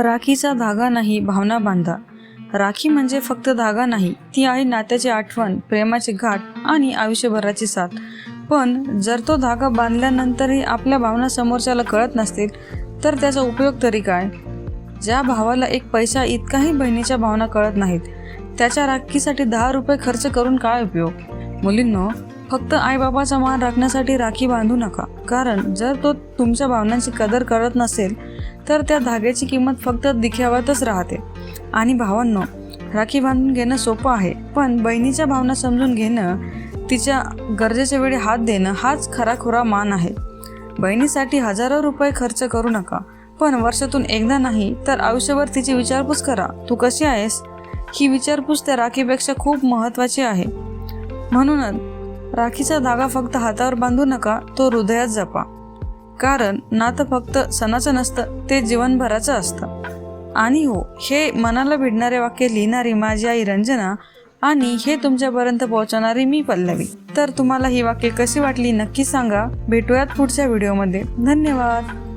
राखीचा धागा नाही भावना बांधा. राखी म्हणजे फक्त धागा नाही ती आहे नात्याची आठवण प्रेमाची घाट आणि आयुष्यभराची साथ. पण जर तो धागा बांधल्यानंतरही आपल्या भावना समोरच्याला कळत नसतील तर त्याचा उपयोग तरी काय? ज्या भावाला एक पैसा इतकाही बहिणीच्या भावना कळत नाहीत त्याच्या राखीसाठी दहा रुपये खर्च करून काय उपयोग? मुलींनो फक्त आईबाबाचा मान राखण्यासाठी राखी बांधू नका. कारण जर तो तुमच्या भावनांची कदर करत नसेल तर त्या धाग्याची किंमत फक्त दिखाव्यातच राहते. आणि भावांनो राखी बांधून घेणं सोपं आहे पण बहिणीच्या भावना समजून घेणं तिच्या गरजेच्या वेळी हात देणं हाच खराखुरा मान आहे. बहिणीसाठी हजारो रुपये खर्च करू नका पण वर्षातून एकदा नाही तर आयुष्यभर तिची विचारपूस करा. तू कशी आहेस? ही विचारपूस त्या राखीपेक्षा खूप महत्त्वाची आहे. म्हणूनच राखीचा धागा फक्त हातावर बांधू नका तो हृदयात जपा. कारण नातं फक्त सणाचं नसतं ते जीवनभराचं असतं. आणि हो हे मनाला भिडणारे वाक्य लिहिणारी माझी आई रंजना आणि हे तुमच्यापर्यंत पोहोचवणारी मी पल्लवी. तर तुम्हाला ही वाक्य कशी वाटली नक्की सांगा. भेटूयात पुढच्या व्हिडिओमध्ये. धन्यवाद.